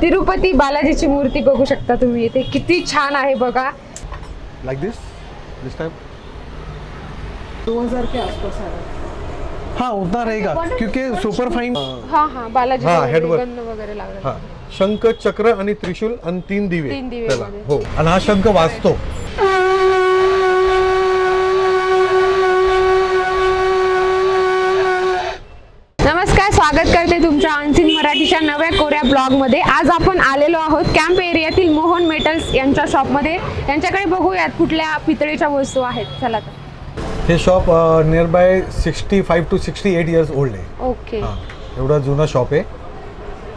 तिरुपती बालाजीची मूर्ती बघू शकता तुम्ही. इथे किती छान आहे बघा. लाइक दिस दिस टाइप दो हजार के आसपास हाँ उतना रहेगा क्योंकि सुपर फाइन हा हा बालाजी हा, वगैरे, headwork. गंध वगैरे लागला. हा. शंख चक्र आणि त्रिशूल आणि तीन दिवे. तीन दिवे त्याला. मध्ये. हो. आणि हा शंख वाजतो नमस्कार स्वागत करते तुमच्या अनसीन मराठीच्या नव्या कोऱ्या ब्लॉगमध्ये. आज आपण आलेलो आहोत कॅम्प एरियातील मोहन मेटल्स यांच्या शॉपमध्ये. यांच्याकडे बघूयात कुठल्या पितळेच्या वस्तू आहेत. चला तर. हे shop near by sixty five to sixty eight years old आहे. ओके. एवढा जुना शॉप आहे.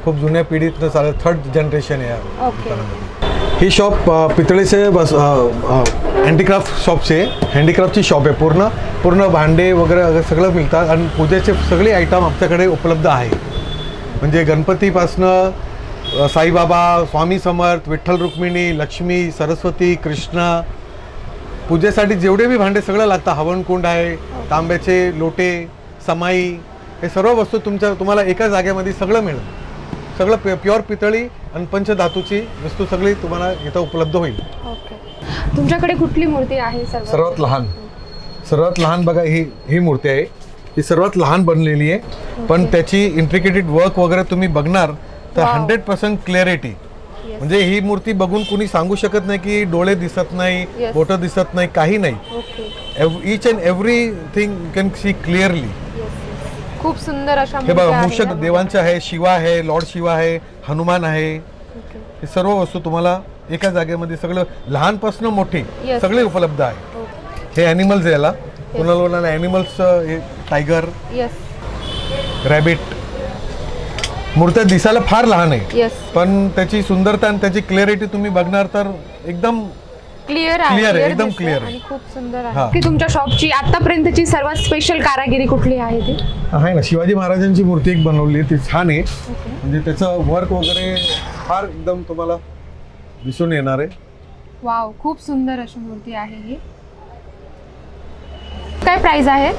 खूप जुन्या पिढीतनं चालत थर्ड जनरेशन आहे ओके. ही शॉप पितळेचे बस हँडीक्राफ्ट शॉपचे. हँडीक्राफ्टची शॉप आहे पूर्ण. पूर्ण भांडे वगैरे सगळं मिळतात आणि पूजेचे सगळे आयटम आमच्याकडे उपलब्ध आहे म्हणजे गणपतीपासनं साईबाबा स्वामी समर्थ विठ्ठल रुक्मिणी लक्ष्मी सरस्वती कृष्ण. पूजेसाठी जेवढे बी भांडे सगळं लागतं. हवनकुंड आहे तांब्याचे लोटे समाई हे सर्व वस्तू तुमच्या तुम्हाला एका जागेमध्ये सगळं मिळेल. सगळं प्य प्युअर पितळी आणि पंचधातूची वस्तू सगळी तुम्हाला इथं उपलब्ध होईल. ओके. तुमच्याकडे कुठली मूर्ती आहे सर्वात? लहान. सर्वात लहान बघा ही ही मूर्ती आहे. ही सर्वात लहान बनलेली आहे. पण त्याची इंट्रिकेटेड वर्क वगैरे तुम्ही बघणार तर. Hundred percent clarity. म्हणजे ही मूर्ती बघून कुणी सांगू शकत नाही की डोळे दिसत नाही. बोटं दिसत नाही काही नाही. Each and everything you can see clearly खूप सुंदर अशा हे बघा मूषक. देवांचे आहे शिवा आहे लॉर्ड शिवा आहे हनुमान आहे. हे सर्व वस्तू तुम्हाला एका जागेमध्ये सगळं लहानपासून मोठी Yes. सगळे उपलब्ध आहे. ओके. हे ॲनिमल्स याला. कोणाला कोणाला ॲनिमल्स टायगर येस रॅबिट मूर्त्या दिसायला फार लहान आहे. येस पण त्याची सुंदरता आणि त्याची क्लिअरिटी तुम्ही बघणार तर एकदम क्लिअर आहे Clear आहे, clear एकदम दिसतंय clear आहे. आणि खूप सुंदर हा. आहे की तुमच्या शॉपची आतापर्यंतची सर्वात स्पेशल कारागिरी कुठली आहे ती? आहे ना शिवाजी महाराजांची मूर्ती एक बनवली आहे ती छान आहे. म्हणजे त्याचं वर्क वगैरे फार एकदम तुम्हाला दिसून येणार आहे. वाव खूप सुंदर अशी मूर्ती आहे ही. काय प्राइस आहे?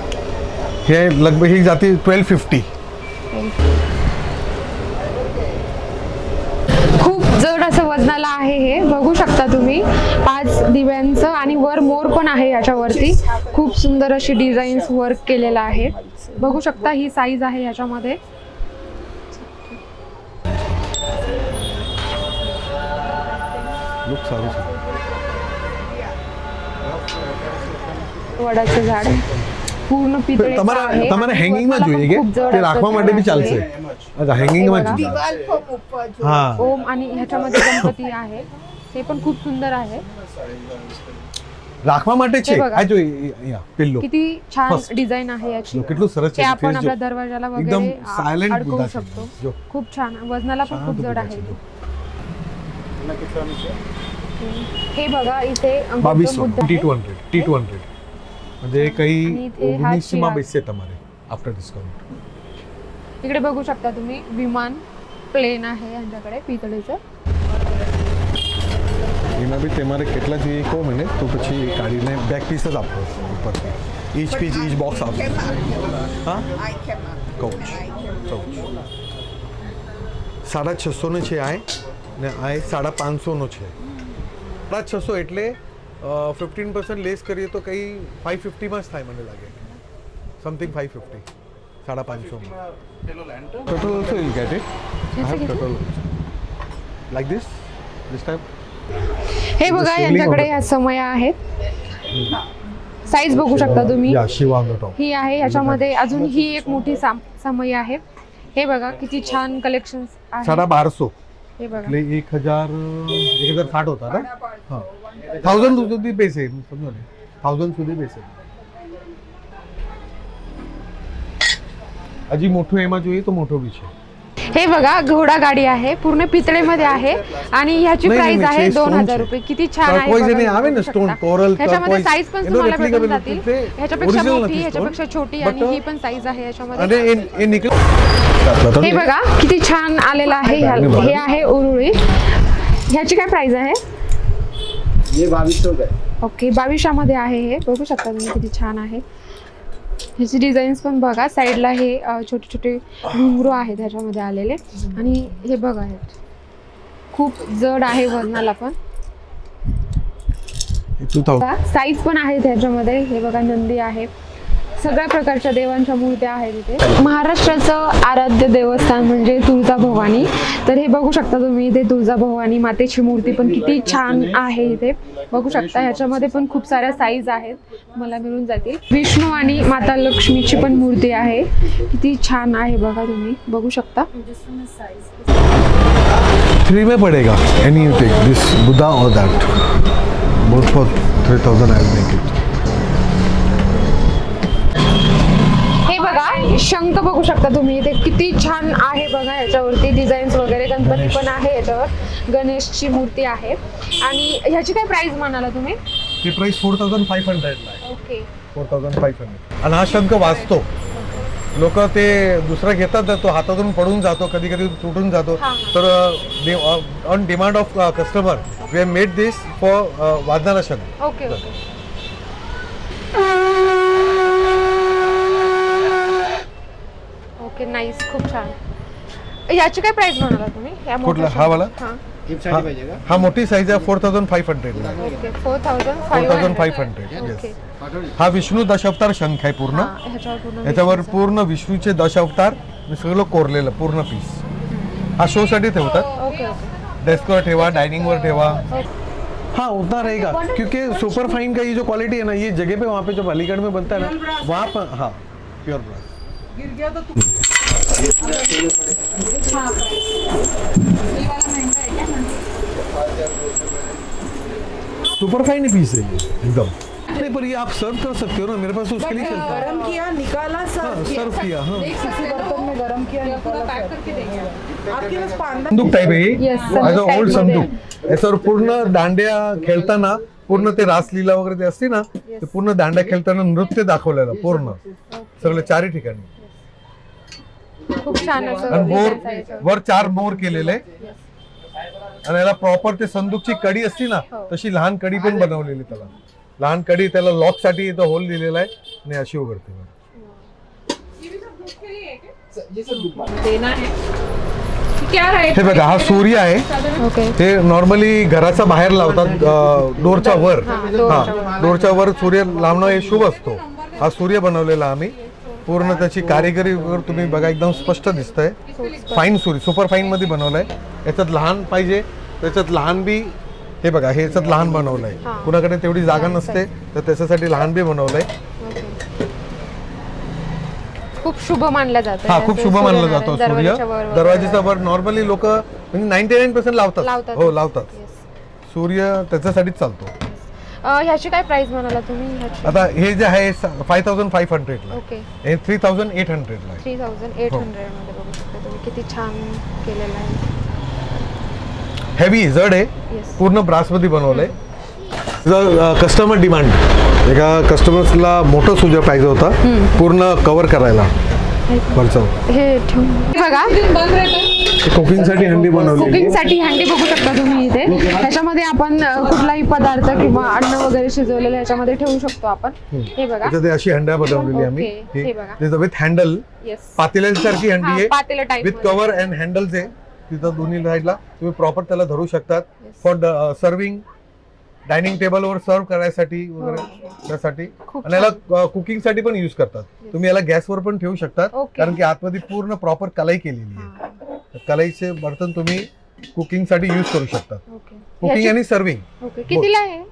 हे लगभग ही जाते ट्वेल्व फिफ्टी खूप जड असं वजनाला आहे हे. बघू शकता तुम्ही. पाच दिव्यांचं आणि वर मोर पण आहे याच्यावरती. खूप सुंदर अशी डिझाईन्स वर्क केलेलं आहे. बघू शकता ही साईज आहे याच्यामध्ये. लुक सारू છે वडाचं झाड पूर्ण पितळेचं તમારા आहे તમારે आणि હેંગિંગમાં वजनाला જોઈએ पण खूप કે जड તે असं રાખવા માટે झाड બી ચાલશે आहे. अच्छा હેંગિંગમાં हे જ बघा. हा ओम आणि ह्याच्यामध्ये गणपती आहे ते पण खूप सुंदर आहे રાખવા માટે છે हे बघा. આ જો અહીંયા પેલો किती छान First. डिझाईन आहे याची જો કેટલું સરસ ते છે आपण face आपल्या જો. दरवाजाला एकदम वगैरे आ- सायलेंट अडकवू बुद्धा शकतो जो खूप छान वजनाला पण खूप शांत जड बुद्धा आहे છે જો. हे बघा इथे गौतम બાવીસો बुद्ध ટી आहे. Two hundred T two hundred म्हणजे काही आणि इथे हा ઓગણીસમાં શિયાળ. બેસશે તમારે आफ्टर डिस्काउंट इकडे बघू शकता तुम्ही विमान प्लेन आहे यांच्याकडे पितळेचं એમાં બી તમારે કેટલા જોઈએ કહો મને તો પછી એ કાઢીને બેક પીસ જ આપો ઉપરથી ઈચ પીસ ઈચ બોક્સ આપો હા કૌચ કૌચ સાડા છસોનો છે આ ને આ એક સાડા પાંચસોનો છે સાડા છસો એટલે ફિફ્ટીન પર્સન્ટ લેસ કરીએ તો કંઈ ફાઇવ ફિફ્ટીમાં જ થાય મને લાગે સમથિંગ ફાઇવ ફિફ્ટી સાડા પાંચસોમાં total also you get it I have total like this this type हे बघा शिवलिंग यांच्याकडे होतं. ह्या समय आहेत साईज बघू शकता तुम्ही या शिवा ऑन द टॉप ही आहे याच्यामध्ये अजून ही एक मोठी साम समय आहे हे बघा किती छान कलेक्शन साडा आहे बारसो हे बघा એટલે एक हजार एक हजार साठ होता ना हां थाउजंड સુધી पैसे સમજો ને. થાઉઝન્ડ સુધી બેસે. હજી મોટું એમાં જોઈએ તો મોટો બી છે. हे बघा घोडा गाडी आहे पूर्ण पितळेमध्ये आहे आणि ह्याची नाही, प्राइस आहे दोन हजार रुपये. किती छान आहे, ना stone, coral, ह्याच्यामध्ये साईज पण तुम्हाला replicable भेटून जातील. ह्याच्यापेक्षा original मोठी ह्याच्यापेक्षा छोटी आणि But, ही पण साईज आहे याच्यामध्ये हे- बघा किती छान आलेलं आहे ह्याला. हे आहे उरुळी. ह्याची काय प्राइस आहे? ओके बावीसशे मध्ये आहे हे. बघू शकता तुम्ही किती छान आहे. ह्याची डिझाईन्स पण बघा. साईडला हे छोटे छोटे घुंगरू आहेत ह्याच्यामध्ये आलेले. आणि हे बघा हे. खूप जड आहे वजनाला पण. साईज पण आहे त्याच्यामध्ये हे बघा नंदी आहे. सगळ्या प्रकारच्या देवांच्या मूर्त्या आहेत इथे. महाराष्ट्राचं आराध्य देवस्थान म्हणजे तुळजाभवानी. तर हे बघू शकता तुम्ही इथे तुळजाभवानी मातेची मूर्ती पण किती छान आहे इथे. बघू शकता ह्याच्यामध्ये पण खूप साऱ्या साईज आहेत. मला मिळून जातील. विष्णू आणि माता लक्ष्मीची पण मूर्ती आहे. किती छान आहे बघा तुम्ही. बघू शकता. थ्री में पड़ेगा. Any you take this Buddha और that both for three thousand I make it शंख बघू शकता तुम्ही. इथे किती छान आहे बघा याच्यावरती डिझाईन्स वगैरे गणपती पण आहे याच्यावर. गणेशची मूर्ती आहे. आणि ह्याची काय प्राइस म्हणाला तुम्ही? ही प्राइस फोर थाउजंड फाईव्ह हंड्रेडला आहे. Okay four thousand five hundred आणि हा शंख वाचतो. लोक ते दुसरं घेतात तर तो हातातून पडून जातो कधी कधी तुटून जातो. तर on demand of customer we have made this for वाजणारा शंख. ओके ओके नाईस खूप छान. याची काय प्राइस म्हणाला तुम्ही? या कुठला? मोठ्या हा वाला? हा. गिफ्टसाठी पाहिजे का? हा मोठी साईज आहे four thousand five हंड्रेडला okay four thousand four thousand five hundred okay yes पाठवली? हा विष्णू दशावतार शंख आहे पूर्ण. हा, ह्याच्यावर पूर्ण याच्यावर विष्णूचं. पूर्ण विष्णूचे दशावतार आणि सगळं कोरलेलं पूर्ण पीस हा शो साठी ठेवतात ओके ओके डेस्कवर ठेवा डाइनिंग वर ठेवा. हाँ उतना रहेगा. क्योंकि सुपर फाइन का ये जो क्वालिटी है ना ये जगह पे वहाँ पे जो अलीगढ़ में बनता है ना वहाँ पर हाँ pure brass super fine piece है ये एकदम। नहीं पर ये आप सर्व कर सकते हो ना मेरे पास उसके लिए चलता है। गरम किया निकाला हाँ, सब सर्व किया। हाँ। किसी बर्तन में गरम किया निकाला सब आपके पास पांडा संदूक Yes, ॲज अ संदूक ओल्ड type संदूक याच्यावर पूर्ण दांड्या खेळताना पूर्ण ते रासलीला वगैरे ते असते ना ते पूर्ण दांड्या खेळताना नृत्य दाखवलेलं पूर्ण. सगळं चारही ठिकाणी. खूप छान असं आणि मोर. वर चार मोर केलेले. आणि याला प्रॉपर ते संदूकची कडी असती ना हो. तशी लहान कडी पण बनवलेली त्याला. लहान कडी त्याला लॉकसाठी इथं होल दिलेला आहे आणि अशी उघडते ये सब बुक हे बघा हा सूर्य आहे. ओके. ते नॉर्मली घराच्या बाहेर लावतात अ, डोरच्या वर. हा, हा डोरच्या वर सूर्य लावणं हे शुभ असतो. हा सूर्य बनवलेला आम्ही. पूर्ण त्याची कारिगिरी वगैरे तुम्ही बघा एकदम स्पष्ट दिसतंय. फाईन सूर्य सुपर फाईन मध्ये बनवलंय. याच्यात लहान पाहिजे त्याच्यात लहान बी हे बघा हे याच्यात लहान बनवलंय. कुणाकडे तेवढी जागा नसते तर त्याच्यासाठी लहान बी बनवलंय. खूप शुभ मानलं जातं हा खूप शुभ मानला जातो सूर्य. दरवाजेचा वर नॉर्मली लोक म्हणजे नाईन्टी नाईन पर्सेंट लावतात. हो लावतात. सूर्य त्याच्यासाठीच चालतो. ह्याची काय प्राइस म्हणाला तुम्ही? ह्याची? आता हे जे आहे फाय थाउजंड फाईव्ह हंड्रेडला ओके हे थ्री थाउजंड एट हंड्रेडला आहे. Three thousand eight. हंड्रेडमध्ये बघू शकता तुम्ही. किती छान केलेलं आहे. हेवी जड आहे. पूर्ण ब्रासमध्ये बनवलंय. जर कस्टमर डिमांड एका कस्टमर्सला मोठं सूर्य पाहिजे होता. पूर्ण कव्हर करायला. वरचं हे ठेवून. बघा. कुकिंगसाठी हंडी बनवली. कुकिंगसाठी हंडी बघू शकता तुम्ही इथे. ह्याच्यामध्ये आपण अं, कुठलाही पदार्थ किंवा अन्न वगैरे शिजवलेलं ह्याच्यामध्ये ठेवू शकतो आपण. हे बघा. अशी हंड्या बनवलेली आम्ही. हे बघा. With handle. येस पातेल्यासारखी हंडी आहे. पातेलं type with cover and handles आहे. तिथं दोन्ही साईडला तुम्ही प्रॉपर त्याला धरू शकतात. फॉर सर्विंग डायनिंग टेबलवर सर्व करायसाठी वगैरे त्यासाठी. हो. खूप आणि याला कुकिंगसाठी पण युज करतात. तुम्ही याला गॅसवर पण ठेवू शकतात. Okay. कारण की आतमध्ये पूर्ण प्रॉपर कलाई केलेली आहे. तर कलाईचे बर्तन तुम्ही कुकिंगसाठी युज करू शकतात. ओके. कुकिंग आणि सर्विंग ओके. कितीला आहे?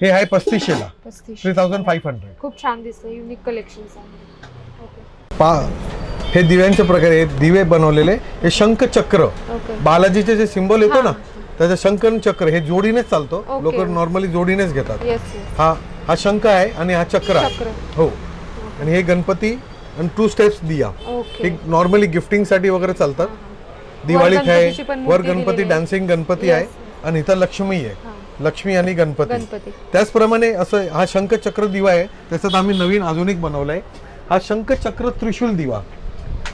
हे आहे पस्तीसशे. ला पस्तीस थ्री थाउजंड फाईव्ह हंड्रेड खूप छान दिसते. युनिक कलेक्शन आहे. ओके पा हे दिव्यांचे प्रकारे आहेत. दिवे बनवलेले. हे शंख चक्र ओके बालाजीचे जे सिंबल येतो हा. त्याचं आणि चक्र हे जोडीनेच चालतो. Okay. लोक नॉर्मली जोडीनेच घेतात. येस येस हा हा शंख आहे आणि हा चक्र आहे. चक्र. हो. आणि हे गणपती आणि टू स्टेप्स दिया. ओके हे नॉर्मली गिफ्टिंगसाठी वगैरे चालतात. दिवाळीत गणपतीची पण आहे वर मूर्ती गणपती दिलेली आहे. डान्सिंग गणपती आहे. आणि इथं लक्ष्मी आहे. लक्ष्मी आणि गणपती. गणपती. त्याचप्रमाणे असं हा शंख चक्र दिवा आहे. त्याच्यात आम्ही नवीन आधुनिक बनवलाय. हा शंख चक्र त्रिशूल दिवा.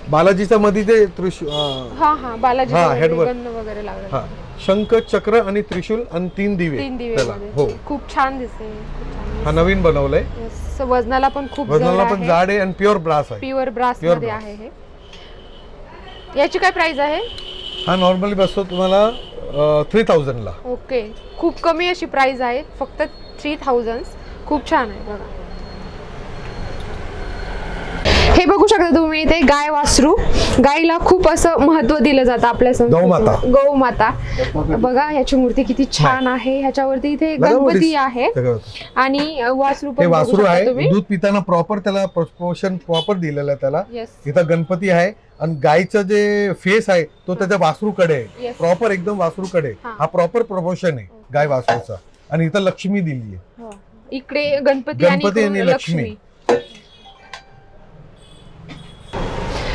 बालाजीच्या मध्ये ते त्रिशूल हा हा. बालाजी हा, वगैरे, headवर. गंध वगैरे लागले. हा. शंख चक्र आणि त्रिशूल आणि तीन दिवे. तीन दिवे त्याला मध्ये. हो. खूप छान दिसते खूप छान हा नवीन बनवलाय. Yes. वजनाला पण खूप वजनाला पण जाड आहे आणि प्युअर ब्रास आहे. प्युअर ब्रास Pure मध्ये brass. आहे हे. याची काय प्राइस आहे? हा नॉर्मली बसतो तुम्हाला थ्री थाउजंडला ओके खूप कमी अशी प्राइस आहे. फक्त थ्री थाउजंड खूप छान आहे बघा. हे बघू शकता तुम्ही इथे गाय वासरू. गायला खूप असं महत्त्व दिलं जातं आपल्या गौमाता. संस्कृतीत. गौमाता बघा ह्याची मूर्ती किती छान आहे. ह्याच्यावरती इथे गणपती आहे. आणि वासरू हे पण वासरू आहे. दूध पिताना प्रॉपर त्याला पोर्शन प्रॉपर दिलेलं आहे त्याला. इथं गणपती आहे. आणि गायचं जे फेस आहे तो त्याच्या वासरूकडे आहे. प्रॉपर एकदम वासरूकडे हा. हा प्रॉपर प्रपोर्शन आहे गाय वासरूचा. आणि इथं लक्ष्मी दिली आहे. हो. इकडे गणपती आणि गणपती आणि इकडून लक्ष्मी.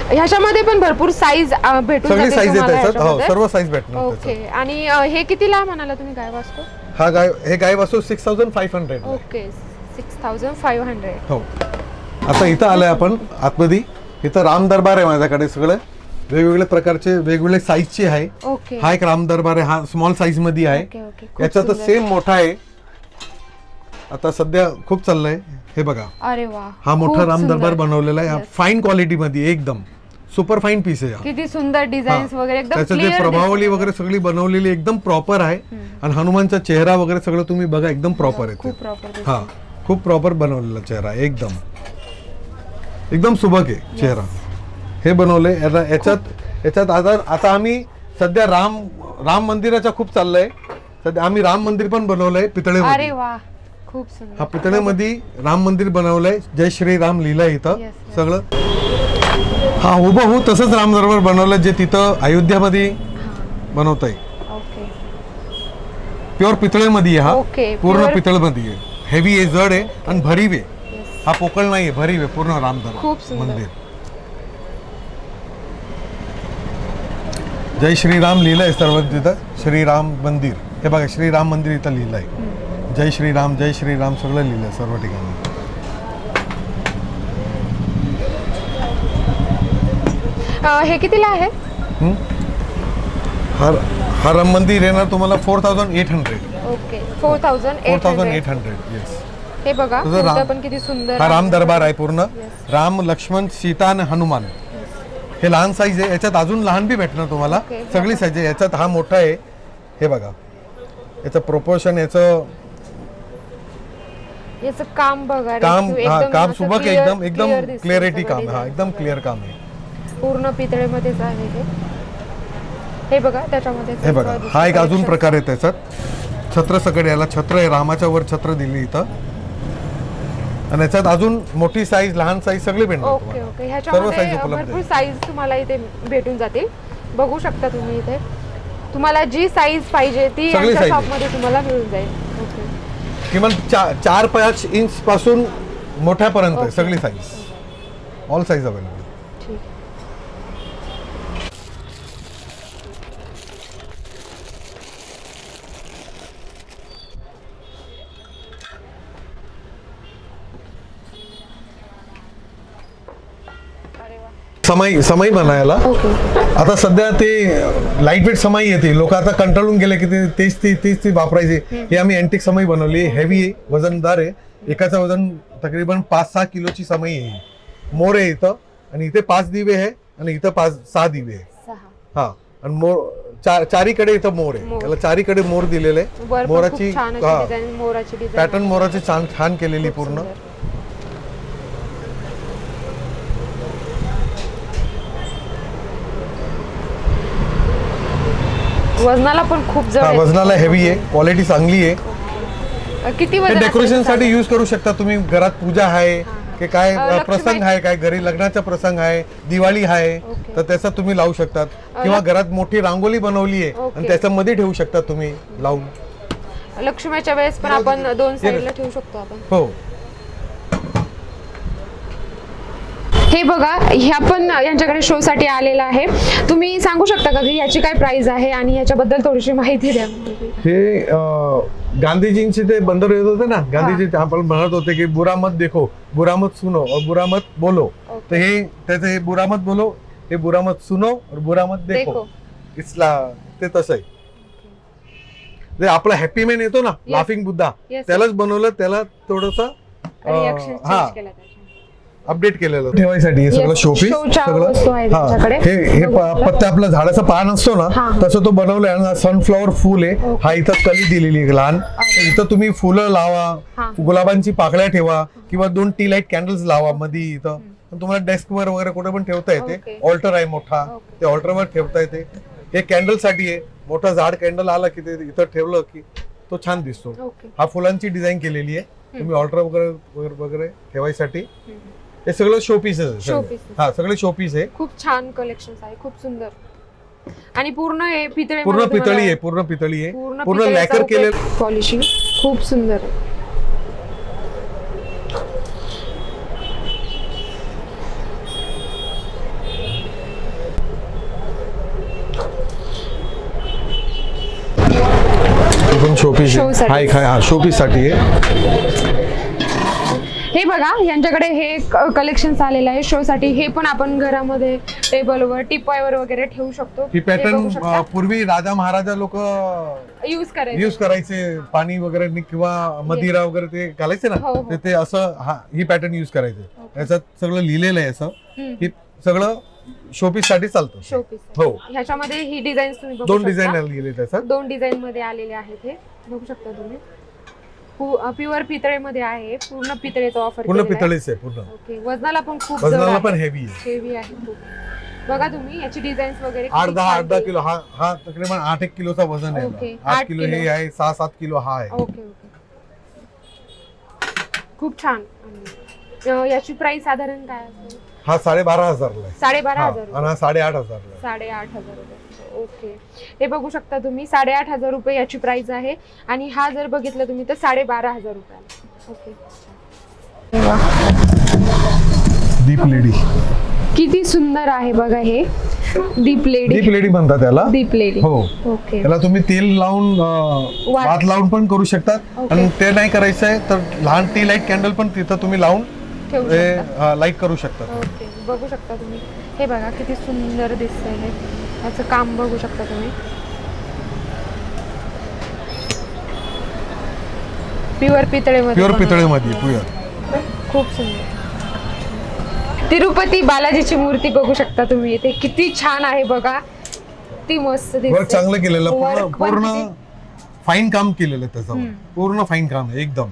ह्याच्यामध्ये पण भरपूर साईज भेटून सगळी साईज आहे तुम्हाला त्याच्यात हो. सर्व साईज भेटणार ओके त्याच्यात. आणि अ, हे कितीला म्हणाला तुम्ही गाय वासरू हा गाय हे गाय वासरू six thousand five hundred okay six thousand five hundred हो. आता इथं आलंय आपण आतमध्ये. इथं राम दरबार आहे माझ्याकडे सगळं. वेगवेगळे प्रकारचे वेगवेगळे साईजचे आहे. ओके हा एक राम दरबार आहे हा स्मॉल साईजमध्ये आहे. ओके ओके खूप याचा तर सुंदर. सेम मोठा आहे. आता सध्या खूप चाललंय. हे बघा. अरे वा हा मोठा राम. दरबार बनवलेला आहे. फाईन क्वालिटी मध्ये एकदम. सुपर फाईन पीस आहे हा. किती सुंदर डिझाईन्स हा. वगैरे त्याचं जे प्रभावली. वगैरे सगळी बनवलेली एकदम प्रॉपर आहे. आणि हनुमानचा चेहरा वगैरे सगळं तुम्ही बघा एकदम प्रॉपर आहे. खूप प्रॉपर हा खूप प्रॉपर बनवलेला चेहरा आहे, एकदम. एकदम सुबक आहे चेहरा. हे बनवलंय. याला- याच्यात याच्यात आता आता आम्ही सध्या राम राम मंदिराचा खूप चाललंय. सध्या आम्ही राम मंदिर पण बनवलंय अरे पितळेमध्ये वा. खूप सुंदर. हा पितळेमध्ये राम मंदिर बनवलंय. जय श्री राम लिहिलंय इथं. सगळं. हा हुबहू तसंच राम दरबार बनवलं जे तिथं अयोध्यामध्ये बनवत आहे प्युअर पितळेमध्ये हा. पूर्ण पितळेमध्ये आहे. हेवी आहे जड आहे आणि भरीव आहे. हा पोकळ नाही आहे भरीव आहे पूर्ण राम दरबार. मंदिर. जय श्रीराम लिहिलंय सर्व तिथं. श्रीराम मंदिर. हे बघा श्रीराम मंदिर इथं लिहिलंय जय श्रीराम जय श्रीराम सगळं लिहिलंय सर्व ठिकाणी. अ, हे कितीला आहे? हम्म? हा? हा राम मंदिर येणार तुम्हाला four thousand eight hundred okay four thousand four eight thousand hundred eight hundred yes हे बघा तुझं राम- मूर्त्या पण किती सुंदर हा राम. दरबार आहे पूर्ण. राम लक्ष्मण सीता आणि हनुमान. हे लहान साईज आहे याच्यात अजून लहान बी भेटणार तुम्हाला. सगळी साईज आहे याच्यात हा मोठा आहे. हे बघा. याचं प्रोपोर्शन याचं याचं काम बघा काम हा एकदम काम असं सुबक आहे clear- एकदम एकदम दिसतं क्लिअरिटी सगळं काम हा design. एकदम क्लिअर काम आहे. पूर्ण पितळेमध्येच आहे ते. हे बघा त्याच्यामध्ये हे बघा हा एक अजून प्रकार आहे त्याच्यात. छत्र सकट याला छत्र आहे रामाच्या वर छत्र दिली इथं. आणि याच्यात अजून मोठी साईज लहान साईज सगळी भेटणार ओके तुम्हाला. ओके. सर्व ह्याच्यामध्ये साईज उपलब्ध भरपूर साईज तुम्हाला इथे भेटून जातील. बघू शकता तुम्ही इथे. तुम्हाला जी साईज पाहिजे ती सगळी यांच्या size आहे. शॉपमध्ये तुम्हाला मिळून जाईल. ओके. किमान चा- चार पाच इंच पासून मोठ्यापर्यंत आहे. सगळी साईज ऑल साईज अवेलेबल समाई समाई ओके. आता सध्या ते लाइट वेट समाई येते लोक आता कंटाळून गेले की ते तेच ती तीच ती वापरायची. ही आम्ही अँटिक समाई बनवली हेवी आहे. वजनदार आहे. एकाचं वजन तकरीबन पाच सहा किलोची समाई आहे. मोर आहे इथं. आणि इथे पाच दिवे आहे आणि इथं पाच सहा दिवे आहे. हा. आणि मोर चार चारीकडे इथं मोर आहे. मोर. याला चारीकडे मोर दिलेले मोराची हा. मोराची पॅटर्न मोराची छान छान केलेली पूर्ण. वजनाला पण खूप हा आहे. वजनाला हेवी आहे क्वालिटी चांगली आहे किती ते वजन डेकोरेशनसाठी? यूज करू शकता तुम्ही घरात पूजा आहे की काय अ, अ, लक्ष्मी- प्रसंग आहे काय घरी लग्नाचा प्रसंग आहे दिवाळी आहे ओके. तर त्याचा तुम्ही लावू शकतात किंवा घरात मोठी रांगोली बनवली आहे ओके. आणि त्याच्यामध्ये ठेवू शकता तुम्ही लावून लक्ष्मीच्या वेळेस पण आपण दोन साईडला ठेवू शकतो आपण हो हे बघा ह्या पण यांच्याकडे शो साठी आलेला आहे. तुम्ही सांगू शकता का की याची काय प्राइस आहे आणि याच्याबद्दल थोडीशी माहिती द्या? हे गांधीजींचे ते बंदर येत होते ना? गांधीजी आपण म्हणत होते की बुरा मत देखो बुरा मत सुनो और बुरा मत बोलो. तर हे त्याचं हे बुरा मत बोलो हे बुरा मत सुनो और बुरा मत देखो. इसला ते तसं आहे. जे आपला हॅपी मॅन येतो ना लाफिंग बुद्धा. त्यालाच बनवलं त्याला थोडस हा. अपडेट केलेलं. ठेवायसाठी हे सगळं Yes, शोपीस शोच्या वस्तू आहेत त्याच्याकडे. हे हे प- पत्ते आपलं झाडाचा पान असतो हा, ना हा. तसं तो बनवलाय आणि सनफ्लॉवर फूल आहे. हा इथं कली दिलेली आहे लहान. तर इथं तुम्ही फुलं हा. लावा गुलाबांची पाकळ्या ठेवा किंवा दोन टी लाइट कॅन्डल्स लावा मध्ये इथं. पण तुम्हाला डेस्कवर वगैरे कुठे पण ठेवता. येते. ऑल्टर आहे मोठा. ते ऑल्टरवर ठेवता येते. हे कॅन्डलसाठी आहे. मोठा झाड कॅन्डल आला की ते इथं ठेवलं की तो छान दिसतो. ओके. हा फुलांची डिझाईन केलेली आहे. तुम्ही ऑल्टर वगैरे वगैरे वगैरे ठेवायसाठी. हे सगळं आहे सगळे. Showpieces. हा सगळे शोपीस आहे. खूप छान कलेक्शन आहे खूप सुंदर. आणि पूर्ण हे पितळे पूर्ण पितळी आहे. पूर्ण पितळी आहे. पूर्ण लॅकर केलेलं पॉलिशिंग खूप सुंदर आहे. शोपीस. हा एक हा शोपीससाठी आहे. हे बघा यांच्याकडे हे कलेक्शन आलेलं आहे शो साठी हे पण आपण घरामध्ये टेबलवर टिपॉयवर वगैरे ठेवू शकतो. ही पॅटर्न पूर्वी राजा महाराजा लोक युज करायचं. युज करायचे. पाणी वगैरे किंवा मदिरा वगैरे ते घालायचे ना हो, हो. ते- ते असं हा ही पॅटर्न युज करायचे. याच्यात सगळं लिहिलेलं आहे असं. हे सगळं शोपीससाठी चालतं. शो पीस हो. ह्याच्यामध्ये ही डिझाईन तुम्ही दोन. डिझाईन लिहिले त्याच्यात दोन डिझाईन मध्ये आलेले आहेत हे. बघू शकता तुम्ही. प्युअर पितळेमध्ये आहे. पूर्ण पितळेचा ऑफर पूर्ण पितळीच आहे पूर्ण. ओके वजनाला पण खूप वजनाला. पण हेवी आहे. हेवी आहे खूप. बघा तुम्ही याची डिझाईन्स वगैरे आठ दहा आठ दहा. किलो. हा हा तकरीबन आठ एक किलोचा वजन आहे. आठ किलो हे. आहे सहा सात किलो हा आहे. ओके ओके खूप छान. याची प्राइस साधारण काय असेल? हा साडेबारा हजारला आहे. साडेबारा हजार आणि रुपये. हा साडेआठ हजारला आहे. साडेआठ हजार रुपये. ओके. हे बघू शकता तुम्ही साडेआठ हजार रुपये याची प्राइस आहे. आणि हा जर बघितलं तुम्ही तर साडेबारा हजार रुपयाला ओके. दीप लेडी. किती सुंदर आहे बघा हे. दीप लेडी. दीप लेडी म्हणतात त्याला. दीप लेडी. हो. ओके. त्याला तुम्ही तेल लावून अं, वात. वात लावून पण करू शकतात ओके. आणि ते नाही करायचं आहे तर लहान टी लाइट कॅन्डल पण तिथं तुम्ही लावून ठेवू शकता? लाइट करू शकता ओके बघू शकता तुम्ही. हे बघा किती सुंदर दिसतंय हे. याचं काम बघू शकता तुम्ही. प्युअर पितळेमध्ये प्युअर बनवलं. पितळेमध्ये प्युअर खूप सुंदर. तिरुपती बालाजीची मूर्ती बघू शकता तुम्ही. इथे किती छान आहे बघा. ती मस्त वर्क दिसते चांगलं केलेलं. पूर्ण Work पण पूर्ण किती- फाईन काम केलेलं आहे त्याच्यावर हम्म. पूर्ण फाईन काम आहे एकदम.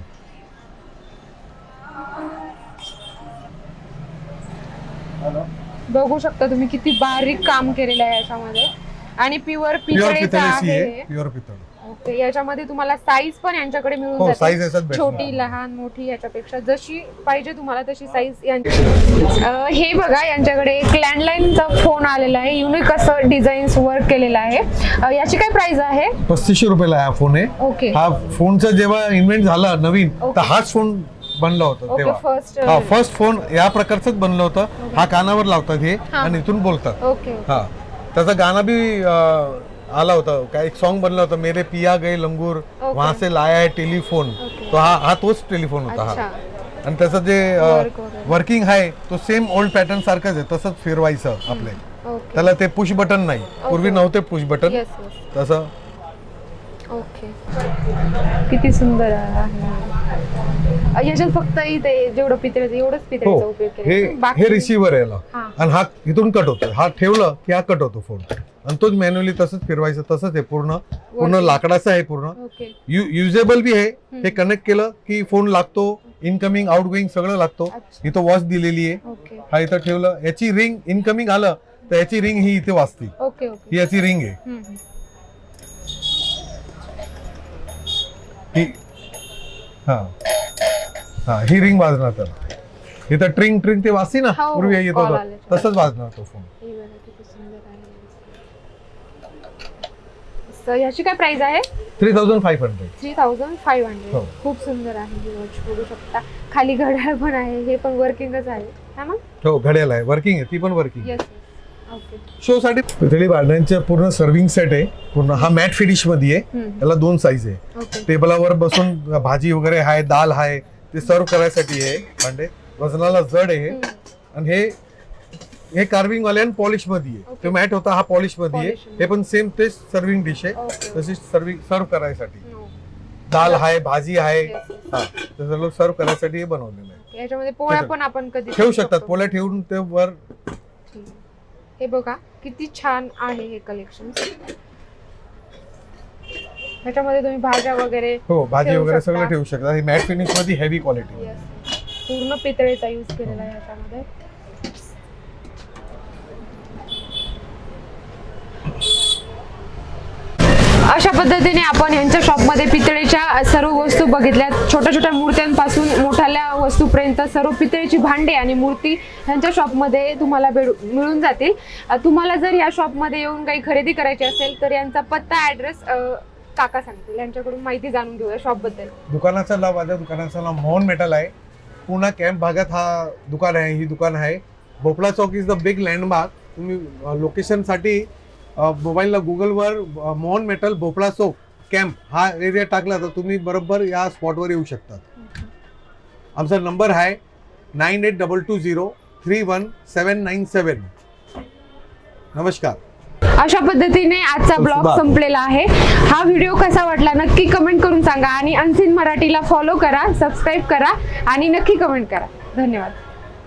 बघू शकता तुम्ही किती बारीक काम केलेलं आहे याच्यामध्ये. आणि प्युअर पितळेचं आहे. प्युअर पितळ. ओके याच्यामध्ये तुम्हाला साईज पण यांच्याकडे मिळून हो, जाते. छोटी लहान मोठी याच्यापेक्षा जशी पाहिजे तुम्हाला तशी साईज यांची. हे बघा यांच्याकडे एक लँडलाईनचा फोन आलेला आहे. युनिक असं डिझाईन्स वर्क केलेलं आहे. याची काय प्राइस आहे? पस्तीसशे रुपयाला हा फोन आहे ओके हा फोनचा जेव्हा इन्व्हेंट झाला नवीन. तर हाच फोन बनला होता ओके तेव्हा. फर्स्ट हा फर्स्ट फोन या प्रकारचंच बनलं होतं. हा कानावर लावतात हे. आणि इथून बोलतात. ओके हा. त्याचा गाणं बी अं, आला होता. काय एक सॉन्ग बनलं होतं मेरे पिया गए लंगूर. वहां से लाया है टेलिफोन. तो हा हा तोच टेलिफोन होता अच्छा. हा आणि त्याचं जे Work वगैरे. वर्किंग आहे तो सेम ओल्ड पॅटर्न सारखंच आहे. तसंच फिरवायचं आपले. ओके. त्याला ते पुश बटन नाही. पूर्वी नव्हते पुश बटन तसं ओके. किती सुंदर आहे. याच्यात फक्त इथे जेवढं पितळेचं एवढंच हो पितळेचा उपयोग हे केला हे रिसिव्हर आहे याला. हा. आणि हा इथून कट होतो. हा ठेवलं की हा कट होतो फोन आणि तोच मॅन्युअली तसंच फिरवायचं तसंच आहे पूर्ण पूर्ण. लाकडाचं आहे पूर्ण. ओके. युजेबल बी आहे. हे कनेक्ट केलं की फोन लागतो इनकमिंग आउटगोईंग सगळं लागतो. अच्छा. इथं वॉच दिलेली आहे. ओके. हा इथं ठेवलं. याची रिंग इनकमिंग आलं तर याची रिंग ही इथे वाजते. Okay okay. ही याची रिंग आहे. हम्म, हम्म. ही हा. हा ही रिंग वाजणार त्याला. इथं ट्रिंग ट्रिंग ते वाजते ना हो, पूर्वी येत call होतं. आले. तसंच वाजणार तो फोन हे बघा किती सुंदर आहे. So, ह्याची काय प्राइस आहे? Three thousand five hundred three thousand five hundred हो. खूप सुंदर आहे. ही वॉच बघू शकता. खाली घड्याळ पण आहे. हे पण वर्किंगच आहे. हा ना हो घड्याल आहे. वर्किंग आहे. ती पण वर्किंग येस शो साठी पितळी भांड्यांचे पूर्ण सर्विंग सेट आहे पूर्ण हा मॅट फिनिशमध्ये आहे. याला दोन साईज आहे ओके टेबलावर बसून भाजी वगैरे आहे दाल आहे ते सर्व करायसाठी आहे भांडे वजनाला जड आहे हे. आणि हे हे कार्विंग वाले आणि पॉलिशमध्ये आहे. तो मॅट होता हा पॉलिशमध्ये आहे हे पण सेम तेच सर्विंग डिश आहे ओके तशी सर्विंग सर्व करायसाठी. दाल आहे भाजी आहे. हा ते सर्व करायसाठी हे बनवलेलं आहे याच्यामध्ये पोळ्या. पण आपण कधी ठेवू शकतो. शकतात पोळ्या ठेवून ते वर. हे बघा किती छान आहे हे कलेक्शन ह्याच्यामध्ये तुम्ही भाज्या वगैरे हो भाजी ठेवू वगैरे शकता. सगळं ठेवू शकतात ही मॅट फिनिशमध्ये हेवी क्वालिटी Yes. पूर्ण पितळेचा यूज केलेला आहे ह्याच्यामध्ये अशा पद्धतीने आपण यांच्या शॉपमध्ये पितळेच्या सर्व वस्तू बघितल्या छोट्या छोट्या मूर्त्यांपासून मोठ्या वस्तूपर्यंत सर्व पितळेची भांडे आणि मूर्ती यांच्या शॉपमध्ये तुम्हाला मिळून जातील. तुम्हाला जर या शॉपमध्ये येऊन काही खरेदी करायची असेल तर यांचा पत्ता ॲड्रेस काका सांगतील. यांच्याकडून माहिती जाणून घेऊया शॉपबद्दल दुकानाचं नाव माझ्या दुकानाचं नाव मोहन मेटल आहे. पूर्ण कॅम्प भागात हा दुकान आहे ही दुकान आहे. Bhopla Chowk is the big landmark तुम्ही लोकेशनसाठी मोबाईलला गुगलवर मोहन मेटल भोपळा चौक कॅम्प हा एरिया टाकला तर तुम्ही बरोबर या स्पॉटवर येऊ शकतात. आमचा नंबर आहे nine eight double two zero three one seven nine seven. नमस्कार. अशा पद्धतीने आजचा ब्लॉग. संपलेला आहे. हा व्हिडिओ कसा वाटला नक्की कमेंट करून सांगा आणि अनसीन मराठीला फॉलो करा सबस्क्राईब करा आणि नक्की कमेंट करा. धन्यवाद.